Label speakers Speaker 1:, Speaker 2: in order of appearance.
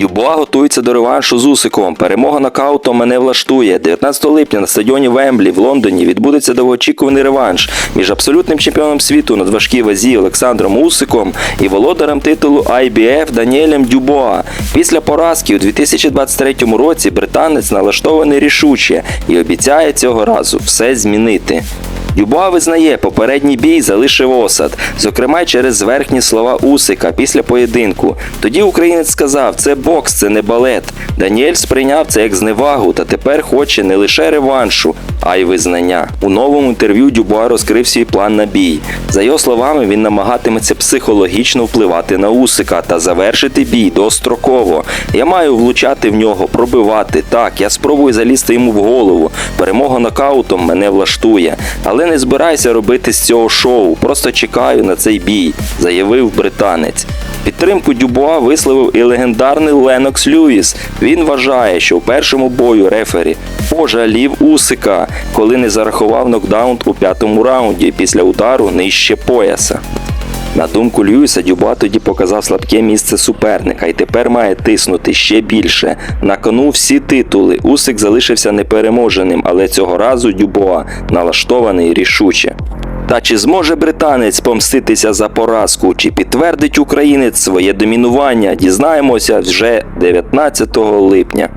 Speaker 1: Дюбуа готується до реваншу з Усиком. Перемога нокаутом мене влаштує. 19 липня на стадіоні Вемблі в Лондоні відбудеться довгоочікуваний реванш між абсолютним чемпіоном світу на важкій вазі Олександром Усиком і володарем титулу IBF Даніелем Дюбуа. Після поразки у 2023 році британець налаштований рішуче і обіцяє цього разу все змінити. Дюбуа визнає, попередній бій залишив осад, зокрема через зверхні слова Усика після поєдинку. Тоді українець сказав, це бокс, це не балет. Даніель сприйняв це як зневагу та тепер хоче не лише реваншу, а й визнання. У новому інтерв'ю Дюбуа розкрив свій план на бій. За його словами, він намагатиметься психологічно впливати на Усика та завершити бій достроково. Я маю влучати в нього, пробивати. Так, я спробую залізти йому в голову. Перемога нокаутом мене влаштує. Але не збирайся робити з цього шоу. Просто чекаю на цей бій, заявив британець. Підтримку Дюбуа висловив і легендарний Ленокс Люїс. Він вважає, що в першому бою рефері пожалів Усика, коли не зарахував нокдаун у п'ятому раунді після удару нижче пояса. На думку Льюіса, Дюба тоді показав слабке місце суперника і тепер має тиснути ще більше. На кону всі титули. Усик залишився непереможеним, але цього разу Дюбоа налаштований рішуче. Та чи зможе британець помститися за поразку, чи підтвердить українець своє домінування? Дізнаємося вже 19 липня.